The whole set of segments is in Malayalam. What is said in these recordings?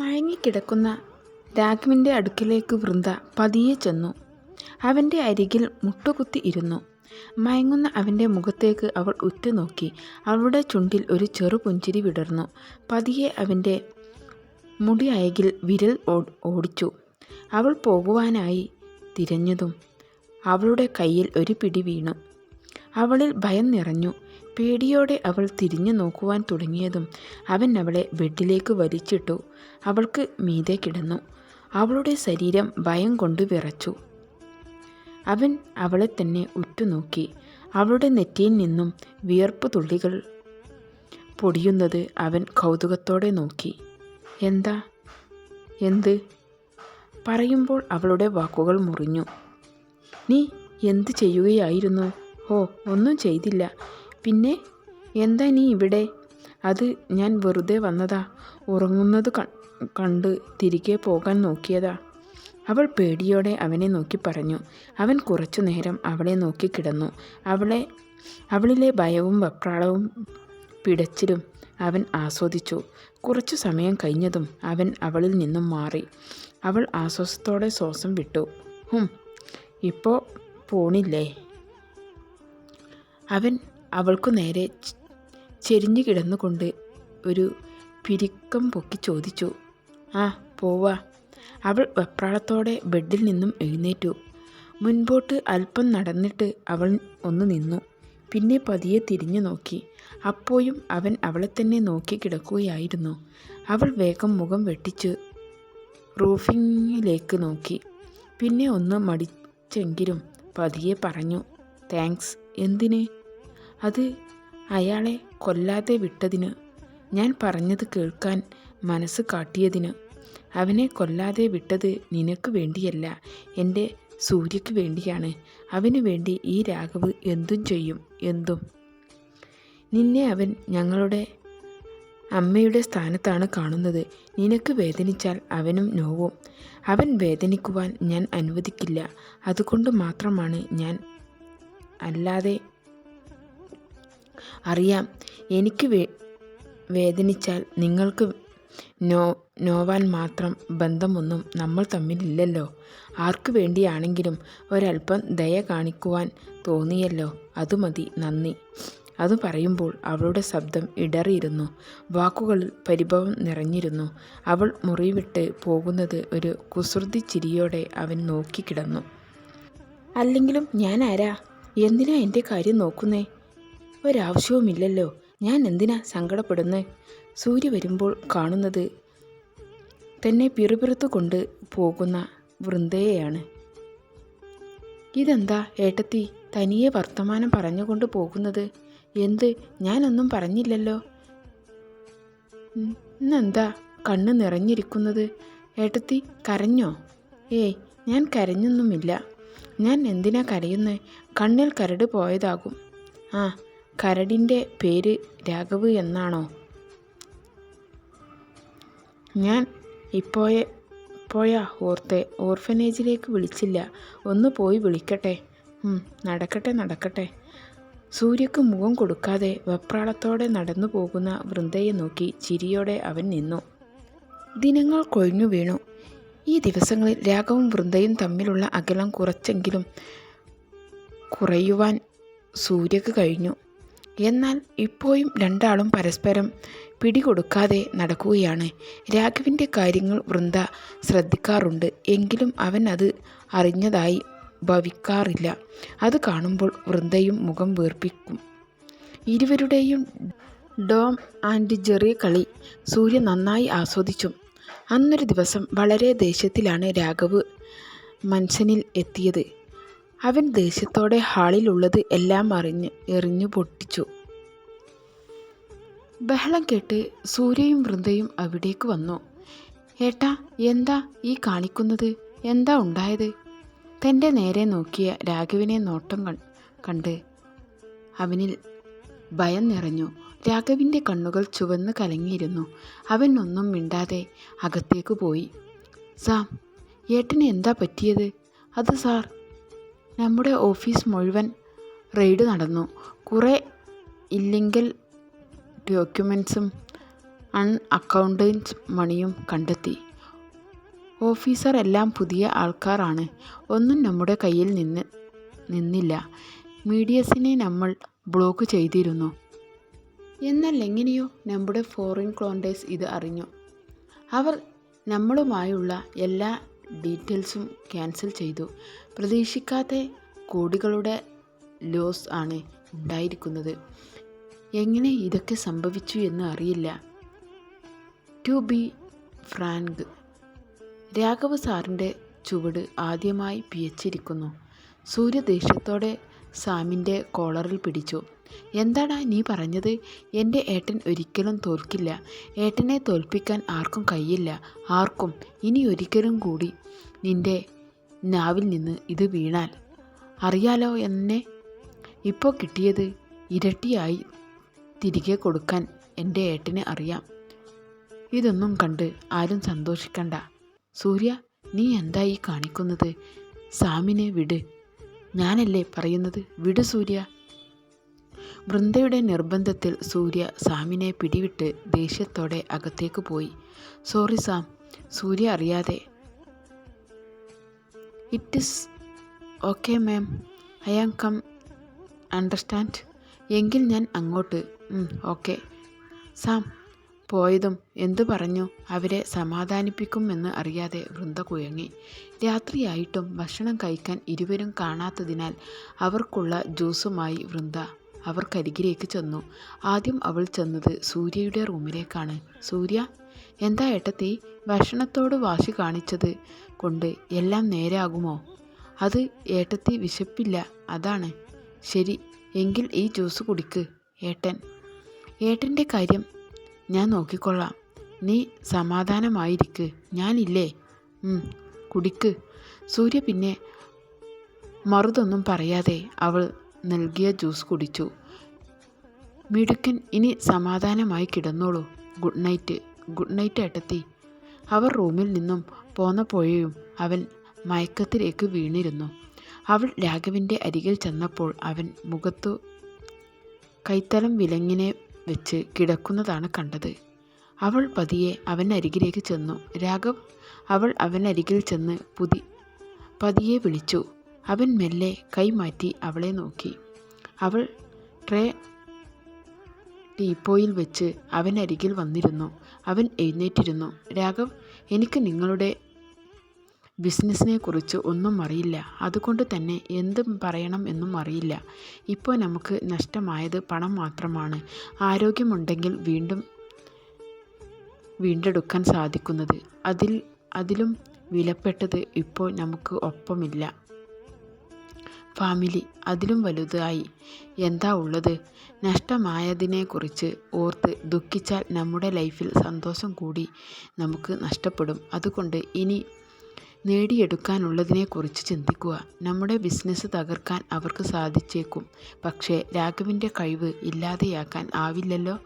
മയങ്ങിക്കിടക്കുന്ന രാഘവിന്റെ അടുക്കിലേക്ക് വൃന്ദ പതിയെ ചെന്നു. അവന്റെ അരികിൽ മുട്ടുകുത്തി ഇരുന്നു. മയങ്ങുന്ന അവന്റെ മുഖത്തേക്ക് അവൾ ഉറ്റുനോക്കി. അവളുടെ ചുണ്ടിൽ ഒരു ചെറു പുഞ്ചിരി വിടർന്നു. പതിയെ അവന്റെ മുടി അയകിൽ വിരൽ ഓടിച്ചു. അവൾ പോകുവാനായി തിരഞ്ഞതും അവളുടെ കയ്യിൽ ഒരു പിടി വീണു. അവളിൽ ഭയം നിറഞ്ഞു. പേടിയോടെ അവൾ തിരിഞ്ഞു നോക്കുവാൻ തുടങ്ങിയതും അവൻ അവളെ ബെഡിലേക്ക് വലിച്ചിട്ടു. അവൾക്ക് മീതെ കിടന്നു. അവളുടെ ശരീരം ഭയം കൊണ്ട് വിറച്ചു. അവൻ അവളെ തന്നെ ഉറ്റുനോക്കി. അവളുടെ നെറ്റിയിൽ നിന്നും വിയർപ്പ് തുള്ളികൾ പൊടിയുന്നത് അവൻ കൗതുകത്തോടെ നോക്കി. എന്താ? എന്ത്? പറയുമ്പോൾ അവളുടെ വാക്കുകൾ മുറിഞ്ഞു. നീ എന്ത് ചെയ്യുകയായിരുന്നു? ഓ ഒന്നും ചെയ്തില്ല. പിന്നെ എന്താ നീ ഇവിടെ? അത് ഞാൻ വെറുതെ വന്നതാ. ഉറങ്ങുന്നത് കണ്ട് തിരികെ പോകാൻ നോക്കിയതാ. അവൾ പേടിയോടെ അവനെ നോക്കി പറഞ്ഞു. അവൻ കുറച്ചു നേരം അവളെ നോക്കി കിടന്നു. അവളെ അവളിലെ ഭയവും വെപ്രാളവും പിടച്ചിലും അവൻ ആസ്വദിച്ചു. കുറച്ചു സമയം കഴിഞ്ഞതും അവൻ അവളിൽ നിന്നും മാറി. അവൾ ആശ്വാസത്തോടെ ശ്വാസം വിട്ടു. ഹും ഇപ്പോൾ പോണില്ലേ? അവൻ അവൾക്കു നേരെ ചെരിഞ്ഞു കിടന്നുകൊണ്ട് ഒരു പിരിക്കം പൊക്കി ചോദിച്ചു. ആ പോവാ. അവൾ വെപ്രാളത്തോടെ ബെഡിൽ നിന്നും എഴുന്നേറ്റു. മുൻപോട്ട് അല്പം നടന്നിട്ട് അവൾ ഒന്ന് നിന്നു. പിന്നെ പതിയെ തിരിഞ്ഞു നോക്കി. അപ്പോഴും അവൻ അവളെ തന്നെ നോക്കി കിടക്കുകയായിരുന്നു. അവൾ വേഗം മുഖം വെട്ടിച്ച് റൂഫിങ്ങിലേക്ക് നോക്കി. പിന്നെ ഒന്ന് മടിച്ചെങ്കിലും പതിയെ പറഞ്ഞു താങ്ക്സ്. എന്തിന്? അത് അയാളെ കൊല്ലാതെ വിട്ടതിന് ഞാൻ പറഞ്ഞത് കേൾക്കാൻ മനസ്സ് കാട്ടിയതിന്. അവനെ കൊല്ലാതെ വിട്ടത് നിനക്ക് വേണ്ടിയല്ല എന്റെ സൂര്യക്ക് വേണ്ടിയാണ്. അവന് വേണ്ടി ഈ രാഘവ് എന്തും ചെയ്യും എന്തും. നിന്നെ അവൻ ഞങ്ങളുടെ അമ്മയുടെ സ്ഥാനത്താണ് കാണുന്നത്. നിനക്ക് വേദനിച്ചാൽ അവനും നോവും. അവൻ വേദനിക്കുവാൻ ഞാൻ അനുവദിക്കില്ല. അതുകൊണ്ട് മാത്രമാണ് ഞാൻ അല്ലാതെ അറിയാം. എനിക്ക് വേദനിച്ചാൽ നിങ്ങൾക്ക് നോ നോവാൻ മാത്രം ബന്ധമൊന്നും നമ്മൾ തമ്മിലില്ലല്ലോ. ആർക്കു വേണ്ടിയാണെങ്കിലും ഒരല്പം ദയ കാണിക്കുവാൻ തോന്നിയല്ലോ. അത് മതി നന്ദി. അത് പറയുമ്പോൾ അവളുടെ ശബ്ദം ഇടറിയിരുന്നു. വാക്കുകളിൽ പരിഭവം നിറഞ്ഞിരുന്നു. അവൾ മുറിവിട്ട് പോകുന്നത് ഒരു കുസൃതി ചിരിയോടെ അവൻ നോക്കിക്കിടന്നു അല്ലെങ്കിലും ഞാൻ ആരാ എന്തിനാ എന്റെ കാര്യം നോക്കുന്നേ? ഒരാവശ്യവുമില്ലല്ലോ. ഞാൻ എന്തിനാ സങ്കടപ്പെടുന്നത് സൂര്യ വരുമ്പോൾ കാണുന്നത് തന്നെ പിറുപിറുത്തു കൊണ്ട് പോകുന്ന വൃന്ദയെയാണ്. ഇതെന്താ ഏട്ടത്തി തനിയെ വർത്തമാനം പറഞ്ഞുകൊണ്ട് പോകുന്നത്? എന്ത് ഞാനൊന്നും പറഞ്ഞില്ലല്ലോ? ഇന്നെന്താ കണ്ണ് നിറഞ്ഞിരിക്കുന്നത്? ഏട്ടത്തി കരഞ്ഞോ? ഏയ് ഞാൻ കരഞ്ഞൊന്നുമില്ല. ഞാൻ എന്തിനാ കരയുന്നത് കണ്ണിൽ കരട് പോയതാകും. ആ കരടിന്റെ പേര് രാഘവ് എന്നാണോ? ഞാൻ ഇപ്പോയെ പോയാ ഓർത്തെ ഓർഫനേജിലേക്ക് വിളിച്ചില്ല. ഒന്ന് പോയി വിളിക്കട്ടെ. നടക്കട്ടെ നടക്കട്ടെ. സൂര്യക്ക് മുഖം കൊടുക്കാതെ വെപ്രാളത്തോടെ നടന്നു പോകുന്ന വൃന്ദയെ നോക്കി ചിരിയോടെ അവൻ നിന്നു. ദിനങ്ങൾ കൊഴിഞ്ഞു വീണു. ഈ ദിവസങ്ങളിൽ രാഘവും വൃന്ദയും തമ്മിലുള്ള അകലം കുറച്ചെങ്കിലും കുറയുവാൻ സൂര്യക്ക് കഴിഞ്ഞു. എന്നാൽ ഇപ്പോഴും രണ്ടാളും പരസ്പരം പിടികൊടുക്കാതെ നടക്കുകയാണ്. രാഘവിന്റെ കാര്യങ്ങൾ വൃന്ദ ശ്രദ്ധിക്കാറുണ്ട്. എങ്കിലും അവൻ അത് അറിഞ്ഞതായി ഭവിക്കാറില്ല. അത് കാണുമ്പോൾ വൃന്ദയും മുഖം വീർപ്പിക്കും. ഇരുവരുടെയും ഡോം ആൻഡ് ജെറി കളി സൂര്യ നന്നായി ആസ്വദിച്ചു. അന്നൊരു ദിവസം വളരെ ദേഷ്യത്തിലാണ് രാഘവ് മൻസനിൽ എത്തിയത്. അവൻ ദേഷ്യത്തോടെ ഹാളിലുള്ളത് എല്ലാം അറിഞ്ഞ് എറിഞ്ഞു പൊട്ടിച്ചു. ബഹളം കേട്ട് സൂര്യയും വൃന്ദയും അവിടേക്ക് വന്നു. ഏട്ടാ എന്താ ഈ കാണിക്കുന്നത്? എന്താ ഉണ്ടായത്? തന്റെ നേരെ നോക്കിയ രാഘവിനെ നോട്ടം കണ്ട് അവനിൽ ഭയം നിറഞ്ഞു. രാഘവിന്റെ കണ്ണുകൾ ചുവന്ന് കലങ്ങിയിരുന്നു. അവൻ ഒന്നും മിണ്ടാതെ അകത്തേക്ക് പോയി. സാം ഏട്ടന് എന്താ പറ്റിയത്? അത് സാർ നമ്മുടെ ഓഫീസ് മുഴുവൻ റെയ്ഡ് നടന്നു. കുറേ ഇല്ലെങ്കിൽ ഡോക്യുമെൻസും അൺ അക്കൗണ്ടൻസ് മണിയും കണ്ടെത്തി. ഓഫീസർ എല്ലാം പുതിയ ആൾക്കാരാണ്. ഒന്നും നമ്മുടെ കയ്യിൽ നിന്ന് നിന്നില്ല. മീഡിയസിനെ നമ്മൾ ബ്ലോക്ക് ചെയ്തിരുന്നു. എന്നാൽ എങ്ങനെയോ നമ്മുടെ ഫോറിൻ ക്ലോണ്ടേഴ്സ് ഇത് അറിഞ്ഞു. അവർ നമ്മളുമായുള്ള എല്ലാ ഡീറ്റെയിൽസും ക്യാൻസൽ ചെയ്തു. പ്രതീക്ഷിക്കാത്ത കോടികളുടെ ലോസ് ആണ് ഉണ്ടായിരിക്കുന്നത്. എങ്ങനെ ഇതൊക്കെ സംഭവിച്ചു എന്ന് അറിയില്ല. ടു ബി ഫ്രാങ്ക് രാഘവ സാറിന്റെ ചുവട് ആദ്യമായി പിയച്ചിരിക്കുന്നു. സൂര്യ ദേഷ്യത്തോടെ സാമിന്റെ കോളറിൽ പിടിച്ചു. എന്താടാ നീ പറഞ്ഞത്? എന്റെ ഏട്ടൻ ഒരിക്കലും തോൽക്കില്ല. ഏട്ടനെ തോൽപ്പിക്കാൻ ആർക്കും കഴിയില്ല ആർക്കും? ഇനി ഒരിക്കലും കൂടി നിന്റെ നാവിൽ നിന്ന് ഇത് വീണാൽ. അറിയാലോ എന്നെ? ഇപ്പോൾ കിട്ടിയത് ഇരട്ടിയായി തിരികെ കൊടുക്കാൻ എന്റെ ഏട്ടനെ അറിയാം. ഇതൊന്നും കണ്ട് ആരും സന്തോഷിക്കണ്ട. സൂര്യ നീ എന്തായി കാണിക്കുന്നത്? സാമിനെ വിട്. ഞാനല്ലേ പറയുന്നത്? വിടു സൂര്യ. വൃന്ദയുടെ നിർബന്ധത്തിൽ സൂര്യ സാമിനെ പിടിവിട്ട് ദേഷ്യത്തോടെ അകത്തേക്ക് പോയി. സോറി സാം സൂര്യ അറിയാതെ. It is okay ma'am I am come understand. എങ്കിൽ ഞാൻ അങ്ങോട്ട്. ഓക്കെ. സാം പോയതും എന്തു പറഞ്ഞു അവരെ സമാധാനിപ്പിക്കുമെന്ന് അറിയാതെ വൃന്ദ കുഴങ്ങി രാത്രിയായിട്ടും ഭക്ഷണം കഴിക്കാൻ ഇരുവരും കാണാത്തതിനാൽ അവർക്കുള്ള ജ്യൂസുമായി വൃന്ദ അവർക്കരികിലേക്ക് ചെന്നു. ആദ്യം അവൾ ചെന്നത് സൂര്യയുടെ റൂമിലേക്കാണ്. സൂര്യ എന്താ ഏട്ടത്തി ഭക്ഷണത്തോട് വാശി കാണിച്ചത് കൊണ്ട് എല്ലാം നേരാകുമോ? അത് ഏട്ടത്തി വിശപ്പില്ല അതാണ്. ശരി എങ്കിൽ ഈ ജ്യൂസ് കുടിക്ക് ഏട്ടൻ. ഏട്ടന്റെ കാര്യം ഞാൻ നോക്കിക്കൊള്ളാം. നീ സമാധാനമായിരിക്ക്. ഞാനില്ലേ? കുടിക്ക്. സൂര്യ പിന്നെ മറുതൊന്നും പറയാതെ അവൾ നൽകിയ ജ്യൂസ് കുടിച്ചു. മിടുക്കൻ ഇനി സമാധാനമായി കിടന്നോളൂ. Good night. ഗുഡ് നൈറ്റ് ഏട്ടത്തി. അവർ റൂമിൽ നിന്നും പോന്നപ്പോഴേയും അവൻ മയക്കത്തിലേക്ക് വീണിരുന്നു. അവൾ രാഘവിന്റെ അരികിൽ ചെന്നപ്പോൾ അവൻ മുഖത്തു കൈത്തലം വിലങ്ങിനെ വെച്ച് കിടക്കുന്നതാണ് കണ്ടത്. അവൾ പതിയെ അവനരികിലേക്ക് ചെന്നു. രാഘവ് അവൾ അവനരികിൽ ചെന്ന് പുതി പതിയെ വിളിച്ചു. അവൻ മെല്ലെ കൈമാറ്റി അവളെ നോക്കി. അവൾ ട്രേ ടീപ്പോയിൽ വെച്ച് അവനരികിൽ വന്നിരുന്നു. അവൻ എഴുന്നേറ്റിരുന്നു. രാഘവ് എനിക്ക് നിങ്ങളുടെ ബിസിനസ്സിനെക്കുറിച്ച് ഒന്നും അറിയില്ല. അതുകൊണ്ട് തന്നെ എന്ത് പറയണം എന്നും അറിയില്ല. ഇപ്പോൾ നമുക്ക് നഷ്ടമായത് പണം മാത്രമാണ്. ആരോഗ്യമുണ്ടെങ്കിൽ വീണ്ടും വീണ്ടെടുക്കാൻ സാധിക്കുന്നത്. അതിൽ അതിലും വിലപ്പെട്ടത് ഇപ്പോൾ നമുക്ക് ഒപ്പമില്ല. ഫാമിലി അതിലും വലുതായി. എന്താ ഉള്ളത്? നഷ്ടമായതിനെക്കുറിച്ച് ഓർത്ത് ദുഃഖിച്ചാൽ നമ്മുടെ ലൈഫിൽ സന്തോഷം കൂടി നമുക്ക് നഷ്ടപ്പെടും. അതുകൊണ്ട് ഇനി നേടിയെടുക്കാനുള്ളതിനെക്കുറിച്ച് ചിന്തിക്കുക. നമ്മുടെ ബിസിനസ് തകർക്കാൻ അവർക്ക് സാധിച്ചേക്കും. പക്ഷേ രാഘവിന്റെ കഴിവ് ഇല്ലാതെയാക്കാൻ ആവില്ലല്ലോ?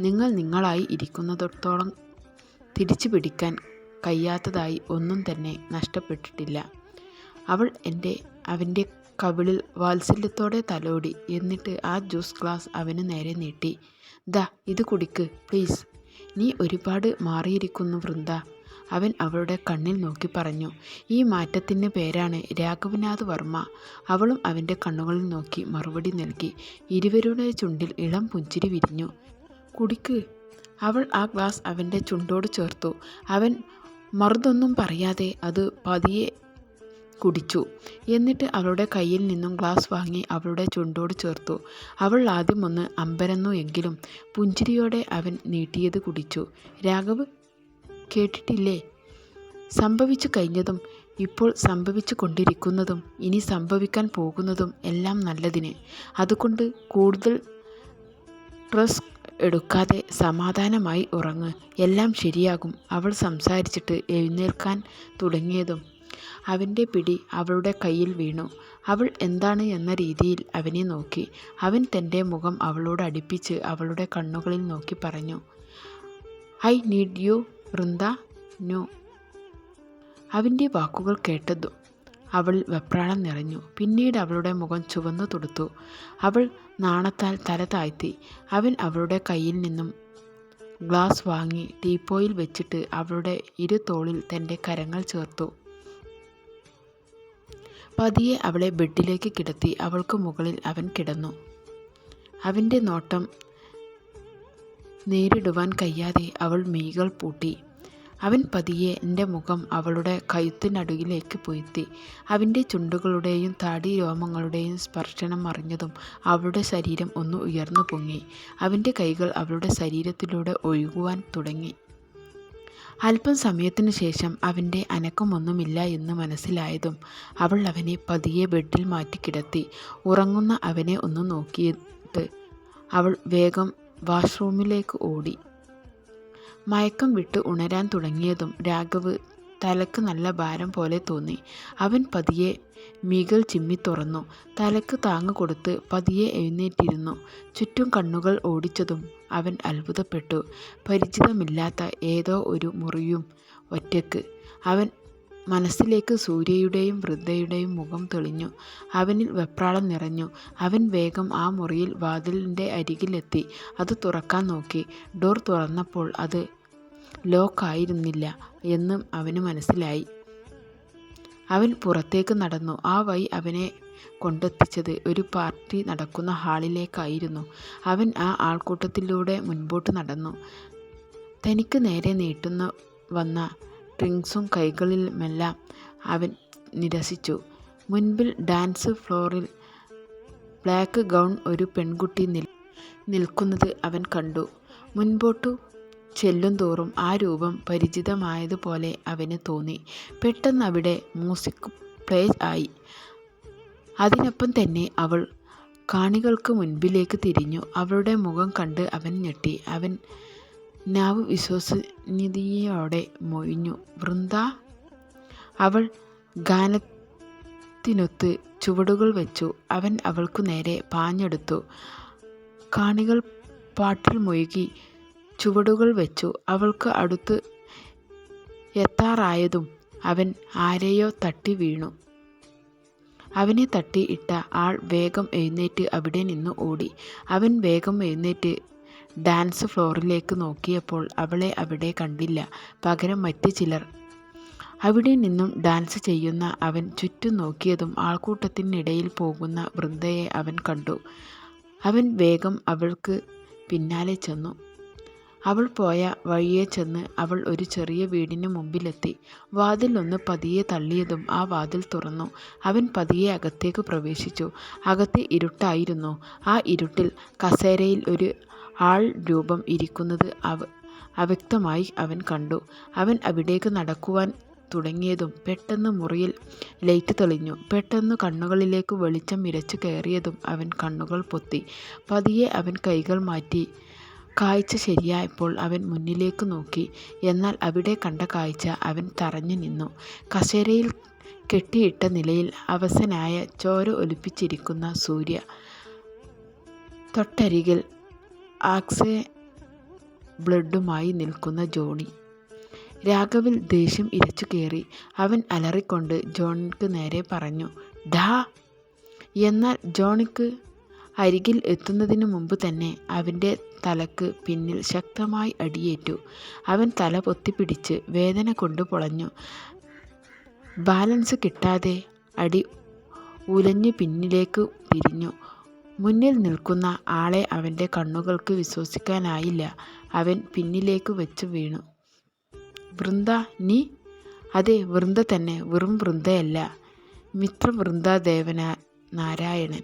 നിങ്ങൾ നിങ്ങളായി ഇരിക്കുന്നിടത്തോളം തിരിച്ചു പിടിക്കാൻ കഴിയാത്തതായി ഒന്നും തന്നെ നഷ്ടപ്പെട്ടിട്ടില്ല. അവൾ എന്റെ അവന്റെ കവിളിൽ വാത്സല്യത്തോടെ തലോടി എന്നിട്ട് ആ ജ്യൂസ് ഗ്ലാസ് അവന് നേരെ നീട്ടി. ദാ ഇത് കുടിക്ക് പ്ലീസ്. നീ ഒരുപാട് മാറിയിരിക്കുന്നു വൃന്ദ. അവൻ അവളുടെ കണ്ണിൽ നോക്കി പറഞ്ഞു ഈ മാറ്റത്തിന് പേരാണ് രാഘവനാഥ് വർമ്മ. അവളും അവന്റെ കണ്ണുകളിൽ നോക്കി മറുപടി നൽകി. ഇരുവരുടെ ചുണ്ടിൽ ഇളം പുഞ്ചിരി വിരിഞ്ഞു. കുടിക്ക്. അവൾ ആ ഗ്ലാസ് അവന്റെ ചുണ്ടോട് ചേർത്തു. അവൻ മറുതൊന്നും പറയാതെ അത് പതിയെ കുടിച്ചു. എന്നിട്ട് അവളുടെ കയ്യിൽ നിന്നും ഗ്ലാസ് വാങ്ങി അവളുടെ ചുണ്ടോട് ചേർത്തു. അവൾ ആദ്യം ഒന്ന് അമ്പരന്നു എങ്കിലും പുഞ്ചിരിയോടെ അവൻ നീട്ടിയത് കുടിച്ചു. രാഘവ് കേട്ടിട്ടില്ലേ? സംഭവിച്ചു കഴിഞ്ഞതും ഇപ്പോൾ സംഭവിച്ചു കൊണ്ടിരിക്കുന്നതും ഇനി സംഭവിക്കാൻ പോകുന്നതും എല്ലാം നല്ലതിന്. അതുകൊണ്ട് കൂടുതൽ സ്ട്രെസ് എടുക്കാതെ സമാധാനമായി ഉറങ്ങ്. എല്ലാം ശരിയാകും. അവൾ സംസാരിച്ചിട്ട് എഴുന്നേൽക്കാൻ തുടങ്ങിയതും അവന്റെ പിടി അവളുടെ കയ്യിൽ വീണു. അവൾ എന്താണ് എന്ന രീതിയിൽ അവനെ നോക്കി. അവൻ തന്റെ മുഖം അവളോട് അടുപ്പിച്ച് അവളുടെ കണ്ണുകളിൽ നോക്കി പറഞ്ഞു I need you Vrinda no. അവന്റെ വാക്കുകൾ കേട്ടതു അവൾ വെപ്രാളം നിറഞ്ഞു. പിന്നീട് അവളുടെ മുഖം ചുവന്നു തൊടുത്തു. അവൾ നാണത്താൽ തല താഴ്ത്തി. അവൻ അവളുടെ കയ്യിൽ നിന്നും ഗ്ലാസ് വാങ്ങി ടീപ്പോയിൽ വെച്ചിട്ട് അവളുടെ ഇരു തോളിൽ തന്റെ കരങ്ങൾ ചേർത്തു. പതിയെ അവളെ ബെഡിലേക്ക് കിടത്തി അവൾക്ക് മുകളിൽ അവൻ കിടന്നു. അവന്റെ നോട്ടം നേരിടുവാൻ കഴിയാതെ അവൾ മെയ്കൾ പൂട്ടി. അവൻ പതിയെ എന്റെ മുഖം അവളുടെ കഴുത്തിനടുകിലേക്ക് പൊയ്ത്തി. അവന്റെ ചുണ്ടുകളുടെയും താടി രോമങ്ങളുടെയും സ്പർശനം അറിഞ്ഞതും അവളുടെ ശരീരം ഒന്ന് ഉയർന്നു പൊങ്ങി. അവന്റെ കൈകൾ അവളുടെ ശരീരത്തിലൂടെ ഒഴുകുവാൻ തുടങ്ങി. അല്പം സമയത്തിനു ശേഷം അവന്റെ അനക്കമൊന്നുമില്ല എന്ന് മനസ്സിലായതും അവൾ അവനെ പതിയെ ബെഡിൽ മാറ്റി കിടത്തി. ഉറങ്ങുന്ന അവനെ ഒന്ന് നോക്കിയിട്ട് അവൾ വേഗം വാഷ്റൂമിലേക്ക് ഓടി. മയക്കം വിട്ട് ഉണരാൻ തുടങ്ങിയതും രാഘവ് തലക്ക് നല്ല ഭാരം പോലെ തോന്നി. അവൻ പതിയെ മീകൾ ചിമ്മി തുറന്നു. തലക്ക് താങ്ങ് കൊടുത്ത് പതിയെ എഴുന്നേറ്റിരുന്നു. ചുറ്റും കണ്ണുകൾ ഓടിച്ചതും അവൻ അത്ഭുതപ്പെട്ടു. പരിചിതമില്ലാത്ത ഏതോ ഒരു മുറിയും ഒറ്റയ്ക്ക്. അവൻ മനസ്സിലേക്ക് സൂര്യയുടെയും വൃദ്ധയുടെയും മുഖം തെളിഞ്ഞു. അവനിൽ വെപ്രാളം നിറഞ്ഞു. അവൻ വേഗം ആ മുറിയിൽ വാതിലിന്റെ അരികിലെത്തി. അത് തുറക്കാൻ നോക്കി. ഡോർ തുറന്നപ്പോൾ അത് ലോക്കായിരുന്നില്ല എന്നും അവന് മനസ്സിലായി. അവൻ പുറത്തേക്ക് നടന്നു. ആ വഴി അവനെ കൊണ്ടെത്തിച്ചത് ഒരു പാർട്ടി നടക്കുന്ന ഹാളിലേക്കായിരുന്നു. അവൻ ആ ആൾക്കൂട്ടത്തിലൂടെ മുൻപോട്ട് നടന്നു. തനിക്ക് നേരെ നീട്ടുന്ന വന്ന ഡ്രിങ്ക്സും കൈകളിലുമെല്ലാം അവൻ നിരസിച്ചു. മുൻപിൽ ഡാൻസ് ഫ്ലോറിൽ ബ്ലാക്ക് ഗൗൺ ഒരു പെൺകുട്ടി നിൽ നിൽക്കുന്നത് അവൻ കണ്ടു. മുൻപോട്ടു ചെല്ലുംതോറും ആ രൂപം പരിചിതമായതുപോലെ അവന് തോന്നി. പെട്ടെന്ന് അവിടെ മ്യൂസിക് പ്ലേ ആയി. അതിനൊപ്പം തന്നെ അവൾ കാണികൾക്ക് മുൻപിലേക്ക് തിരിഞ്ഞു. അവളുടെ മുഖം കണ്ട് അവൻ ഞെട്ടി. അവൻ നാവ് വിശ്വസനീയതയോടെ മൊഴിഞ്ഞു. വൃന്ദ അവൾ ഗാനത്തിനൊത്ത് ചുവടുകൾ വെച്ചു. അവൻ അവൾക്കു നേരെ പാഞ്ഞെടുത്തു. കാണികൾ പാട്ടിൽ മുഴുകി ചുവടുകൾ വെച്ചു. അവൾക്ക് അടുത്ത് എത്താറായതും അവൻ ആരെയോ തട്ടി വീണു. അവനെ തട്ടി ഇട്ട ആൾ വേഗം എഴുന്നേറ്റ് അവിടെ നിന്ന് ഓടി. അവൻ വേഗം എഴുന്നേറ്റ് ഡാൻസ് ഫ്ലോറിലേക്ക് നോക്കിയപ്പോൾ അവളെ അവിടെ കണ്ടില്ല. പകരം മറ്റ് ചിലർ. അവിടെ നിന്നും ഡാൻസ് ചെയ്യുന്ന അവൻ ചുറ്റും നോക്കിയതും ആൾക്കൂട്ടത്തിനിടയിൽ പോകുന്ന വൃന്ദയെ അവൻ കണ്ടു. അവൻ വേഗം അവൾക്ക് പിന്നാലെ ചെന്നു. അവൾ പോയ വഴിയെ ചെന്ന് അവൾ ഒരു ചെറിയ വീടിന് മുമ്പിലെത്തി. വാതിലൊന്ന് പതിയെ തള്ളിയതും ആ വാതിൽ തുറന്നു. അവൻ പതിയെ അകത്തേക്ക് പ്രവേശിച്ചു. അകത്തെ ഇരുട്ടായിരുന്നു. ആ ഇരുട്ടിൽ കസേരയിൽ ഒരു ആൾ രൂപം ഇരിക്കുന്നത് അവ അവ്യക്തമായി അവൻ കണ്ടു. അവൻ അവിടേക്ക് നടക്കുവാൻ തുടങ്ങിയതും പെട്ടെന്ന് മുറിയിൽ ലൈറ്റ് തെളിഞ്ഞു. പെട്ടെന്ന് കണ്ണുകളിലേക്ക് വെളിച്ചം ഇരച്ചു കയറിയതും അവൻ കണ്ണുകൾ പൊത്തി. പതിയെ അവൻ കൈകൾ മാറ്റി. കാഴ്ച ശരിയായപ്പോൾ അവൻ മുന്നിലേക്ക് നോക്കി. എന്നാൽ അവിടെ കണ്ട കാഴ്ച അവൻ തറഞ്ഞു നിന്നു. കസേരയിൽ കെട്ടിയിട്ട നിലയിൽ അവസനായ ചോര ഒലിപ്പിച്ചിരിക്കുന്ന സൂര്യ. തൊട്ടരികിൽ ആക്സെ ബ്ലഡുമായി നിൽക്കുന്ന ജോണി. രാഘവിൽ ദേഷ്യം ഇരച്ചു കയറി. അവൻ അലറിക്കൊണ്ട് ജോണിക്ക് നേരെ പറഞ്ഞു ഡാ എന്നാൽ ജോണിക്ക് അരികിൽ എത്തുന്നതിനു മുമ്പ് തന്നെ അവന്റെ തലക്ക് പിന്നിൽ ശക്തമായി അടിയേറ്റു. അവൻ തല പൊത്തിപ്പിടിച്ച് വേദന കൊണ്ട് പൊളഞ്ഞു. ബാലൻസ് കിട്ടാതെ അടി ഉലഞ്ഞ് പിന്നിലേക്ക് പിരിഞ്ഞു. മുന്നിൽ നിൽക്കുന്ന ആളെ അവന്റെ കണ്ണുകൾക്ക് വിശ്വസിക്കാനായില്ല. അവൻ പിന്നിലേക്ക് വെച്ച് വീണു. വൃന്ദ നീ? അതെ വൃന്ദ തന്നെ. വെറും വൃന്ദയല്ല. മിത്ര വൃന്ദ ദേവന നാരായണൻ.